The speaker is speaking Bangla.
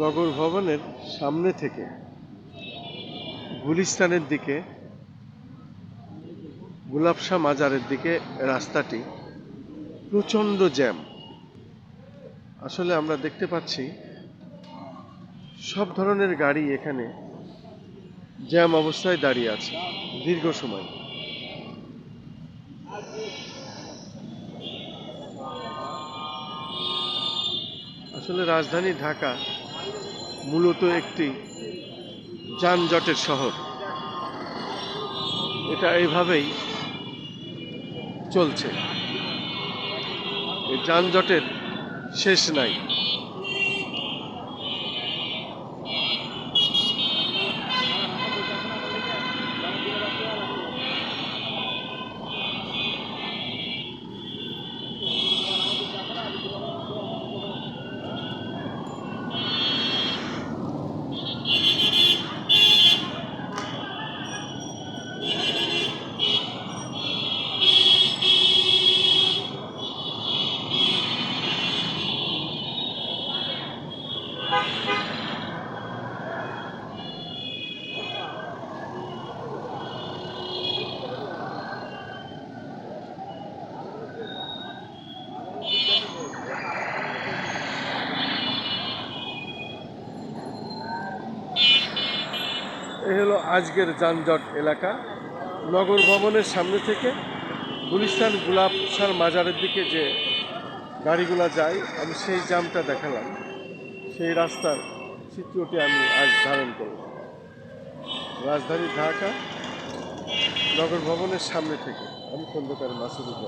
নগর ভবনের সামনে থেকে গুলিস্তানের দিকে গুলাবশা মাজারের দিকে রাস্তাটি প্রচণ্ড জ্যাম। আসলে আমরা দেখতে পাচ্ছি সব ধরনের গাড়ি এখানে জ্যাম অবস্থায় দাঁড়িয়ে আছে, দীর্ঘ সময়। আসলে রাজধানী ঢাকা মূলত একটি যানজটের শহর। এটা এইভাবেই চলছে। এই যানজটের শেষ নাই। হলো আজকের যানজট এলাকা। নগর ভবনের সামনে থেকে গুলিস্তান গুলাবসার মাজারের দিকে যে গাড়িগুলো যায়, আমি সেই জামটা দেখালাম। সেই রাস্তার চিত্রটি আমি আজ ধারণ করব। রাজধানী ঢাকা নগর ভবনের সামনে থেকে আমি খন্দকার মাসুদুর